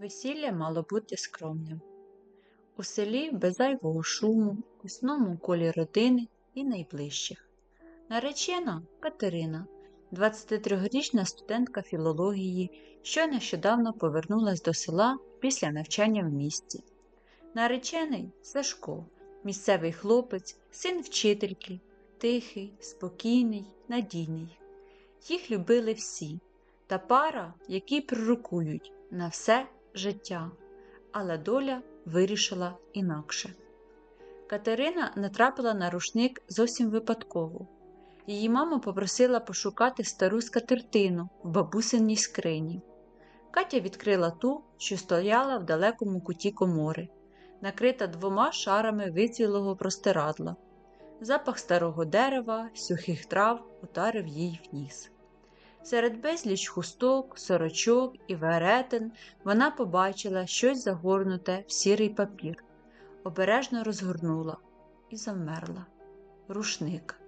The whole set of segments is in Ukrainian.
Весілля мало бути скромним. У селі без зайвого шуму, у сному колі родини і найближчих. Наречена Катерина, 23-річна студентка філології, що нещодавно повернулась до села після навчання в місті. Наречений Сашко, місцевий хлопець, син вчительки, тихий, спокійний, надійний. Їх любили всі, та пара, які пророкують на все життя, але доля вирішила інакше. Катерина натрапила на рушник зовсім випадково. Її мама попросила пошукати стару скатертину в бабусиній скрині. Катя відкрила ту, що стояла в далекому куті комори, накрита двома шарами вицвілого простирадла. Запах старого дерева, сухих трав ударив їй в ніс. Серед безліч хусток, сорочок і веретен вона побачила щось загорнуте в сірий папір, обережно розгорнула і завмерла. Рушник.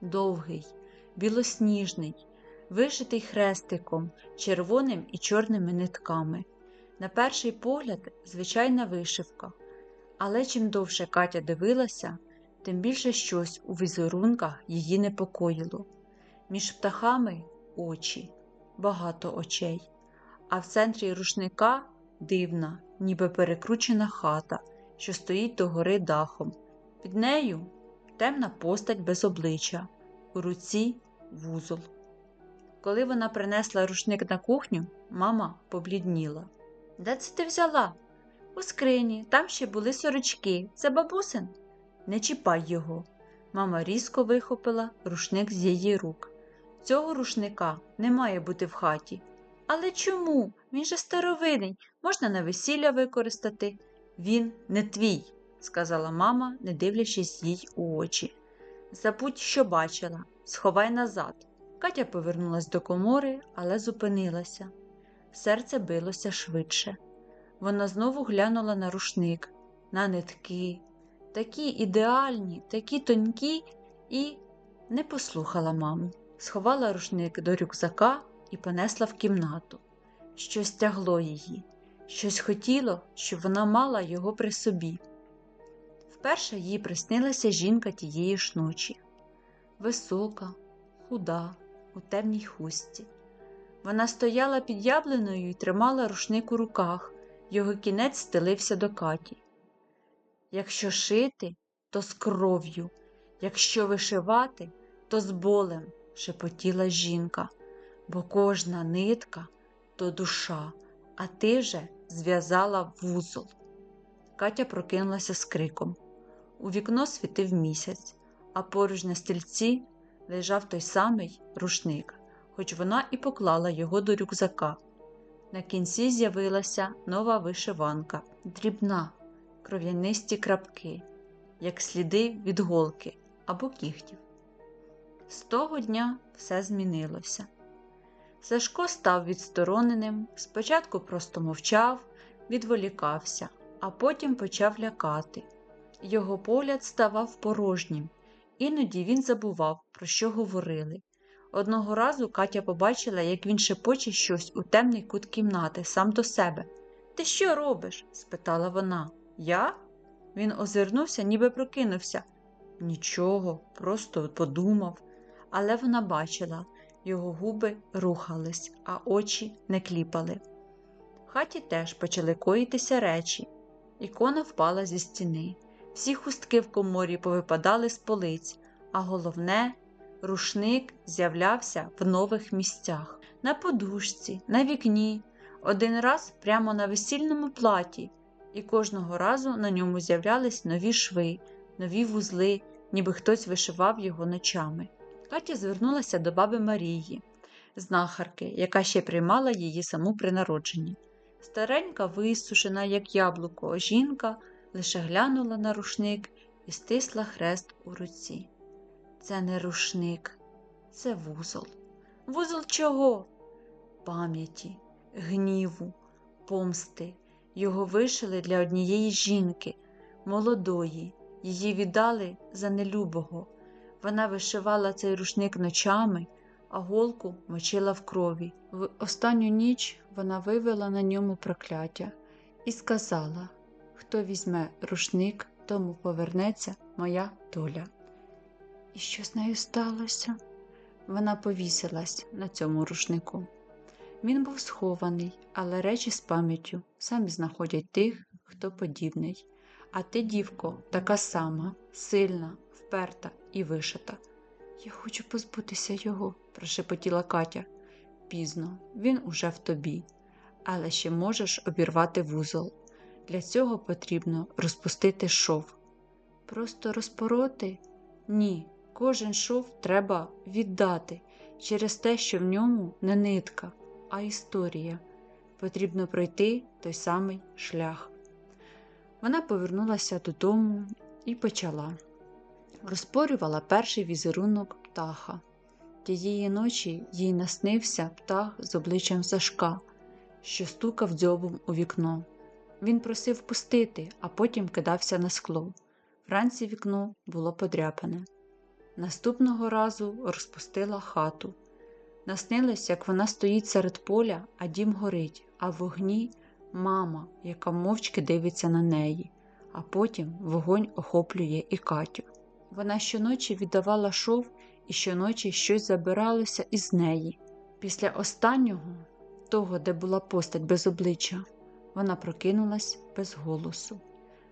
Довгий, білосніжний, вишитий хрестиком, червоним і чорними нитками. На перший погляд, звичайна вишивка, але чим довше Катя дивилася, тим більше щось у візерунках її непокоїло. Між птахами очі, багато очей, а в центрі рушника дивна, ніби перекручена хата, що стоїть до гори дахом. Під нею темна постать без обличчя, у руці вузол. Коли вона принесла рушник на кухню, мама поблідніла. Де це ти взяла? У скрині, там ще були сорочки. Це бабусин. Не чіпай його. Мама різко вихопила рушник з її рук. Цього рушника не має бути в хаті. Але чому? Він же старовинний, можна на весілля використати. Він не твій, сказала мама, не дивлячись їй у очі. Забудь, що бачила, сховай назад. Катя повернулась до комори, але зупинилася. Серце билося швидше. Вона знову глянула на рушник, на нитки, такі ідеальні, такі тонькі, і не послухала маму сховала рушник до рюкзака і понесла в кімнату. Щось тягло її, щось хотіло, щоб вона мала його при собі. Вперше їй приснилася жінка тієї ж ночі висока, худа, у темній хустці. Вона стояла під яблиною і тримала рушник у руках, його кінець стелився до Каті. Якщо шити, то з кров'ю, якщо вишивати, то з болем шепотіла жінка, бо кожна нитка то душа, а ти же зв'язала вузол. Катя прокинулася з криком. У вікно світив місяць, а поруч на стільці лежав той самий рушник, хоч вона і поклала його до рюкзака. На кінці з'явилася нова вишиванка, дрібна, кров'янисті крапки, як сліди від голки або кігтів. З того дня все змінилося. Сашко став відстороненим, спочатку просто мовчав, відволікався, а потім почав лякати. Його погляд ставав порожнім, іноді він забував, про що говорили. Одного разу Катя побачила, як він шепоче щось у темний кут кімнати, сам до себе. Ти що робиш? спитала вона. Я? Він озирнувся, ніби прокинувся. Нічого, просто подумав але вона бачила, його губи рухались, а очі не кліпали. В хаті теж почали коїтися речі. Ікона впала зі стіни, всі хустки в коморі повипадали з полиць, а головне, рушник з'являвся в нових місцях на подушці, на вікні, один раз прямо на весільному платі, і кожного разу на ньому з'являлись нові шви, нові вузли, ніби хтось вишивав його ночами. Катя звернулася до баби Марії, знахарки, яка ще приймала її саму при народженні. Старенька, висушена, як яблуко, жінка лише глянула на рушник і стисла хрест у руці. Це не рушник, це вузол. Вузол чого? Пам'яті, гніву, помсти. Його вишили для однієї жінки, молодої, її віддали за нелюбого. Вона вишивала цей рушник ночами, а голку мочила в крові. В останню ніч вона вивела на ньому прокляття і сказала Хто візьме рушник, тому повернеться моя доля. І що з нею сталося? Вона повісилась на цьому рушнику. Він був схований, але речі з пам'яттю самі знаходять тих, хто подібний. А ти, дівко, така сама, сильна, вперта і вишита. Я хочу позбутися його, прошепотіла Катя. Пізно, він уже в тобі, але ще можеш обірвати вузол. Для цього потрібно розпустити шов. Просто розпороти? Ні, кожен шов треба віддати через те, що в ньому не нитка, а історія. Потрібно пройти той самий шлях. Вона повернулася додому і почала. Розпорювала перший візерунок птаха. Тієї ночі їй наснився птах з обличчям Сашка, що стукав дзьобом у вікно. Він просив пустити, а потім кидався на скло. Вранці вікно було подряпане. Наступного разу розпустила хату. Наснилось, як вона стоїть серед поля, а дім горить, а в вогні мама, яка мовчки дивиться на неї, а потім вогонь охоплює і Катю. Вона щоночі віддавала шов і щоночі щось забиралося із неї. Після останнього, того, де була постать без обличчя, вона прокинулась без голосу.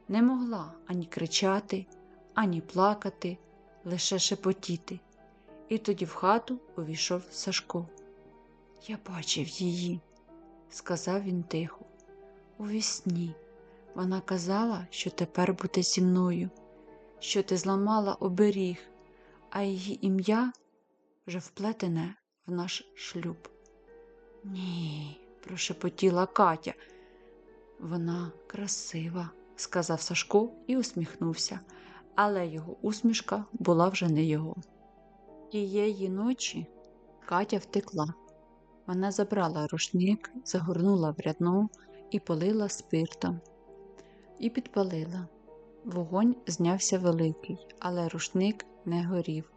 Не могла ані кричати, ані плакати, лише шепотіти. І тоді в хату увійшов Сашко. Я бачив її, сказав він тихо. У вісні. Вона казала, що тепер буде зі мною, що ти зламала оберіг, а її ім'я вже вплетене в наш шлюб. Ні, прошепотіла Катя. Вона красива, сказав Сашко і усміхнувся, але його усмішка була вже не його. Тієї ночі Катя втекла. Вона забрала рушник, загорнула в рядно і полила спиртом. І підпалила. Вогонь знявся великий, але рушник не горів,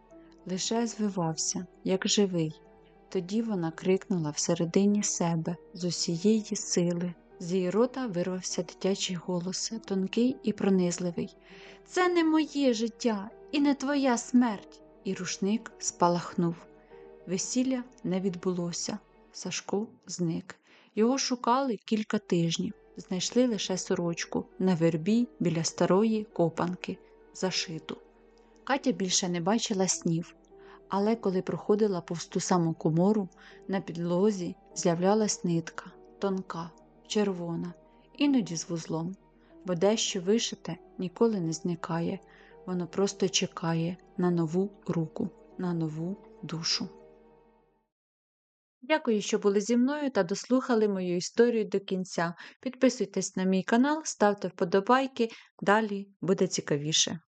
лише звивався, як живий. Тоді вона крикнула всередині себе з усієї сили. З її рота вирвався дитячий голос, тонкий і пронизливий. Це не моє життя і не твоя смерть. І рушник спалахнув. Весілля не відбулося. Сашко зник. Його шукали кілька тижнів. Знайшли лише сорочку на вербі біля старої копанки, зашиту. Катя більше не бачила снів, але коли проходила повз ту саму комору, на підлозі з'являлась нитка, тонка, червона, іноді з вузлом, бо дещо вишите ніколи не зникає, воно просто чекає на нову руку, на нову душу. Дякую, що були зі мною та дослухали мою історію до кінця. Підписуйтесь на мій канал, ставте вподобайки, далі буде цікавіше.